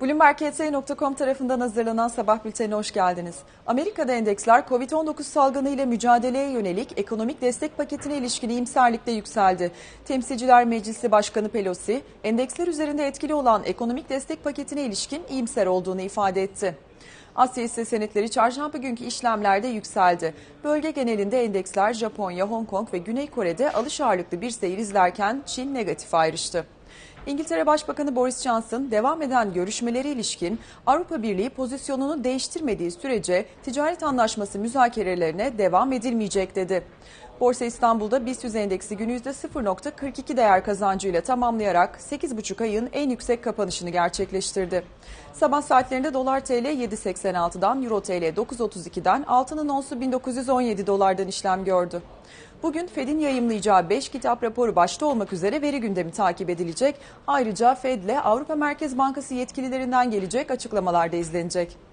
Bloomberg.com tarafından hazırlanan sabah bültenine hoş geldiniz. Amerika'da endeksler Covid-19 salgını ile mücadeleye yönelik ekonomik destek paketine ilişkin iyimserlikle yükseldi. Temsilciler Meclisi Başkanı Pelosi, endeksler üzerinde etkili olan ekonomik destek paketine ilişkin iyimser olduğunu ifade etti. Asya hisse senetleri çarşamba günkü işlemlerde yükseldi. Bölge genelinde endeksler Japonya, Hong Kong ve Güney Kore'de alış ağırlıklı bir seyir izlerken Çin negatif ayrıştı. İngiltere Başbakanı Boris Johnson devam eden görüşmeleri ilişkin Avrupa Birliği pozisyonunu değiştirmediği sürece ticaret anlaşması müzakerelerine devam edilmeyecek dedi. Borsa İstanbul'da BIST 100 endeksi günü %0.42 değer kazancıyla tamamlayarak 8,5 ayın en yüksek kapanışını gerçekleştirdi. Sabah saatlerinde dolar TL 7.86'dan, euro TL 9.32'den, altının onsu 1917 dolardan işlem gördü. Bugün Fed'in yayımlayacağı 5 kitap raporu başta olmak üzere veri gündemi takip edilecek. Ayrıca Fed'le Avrupa Merkez Bankası yetkililerinden gelecek açıklamalar da izlenecek.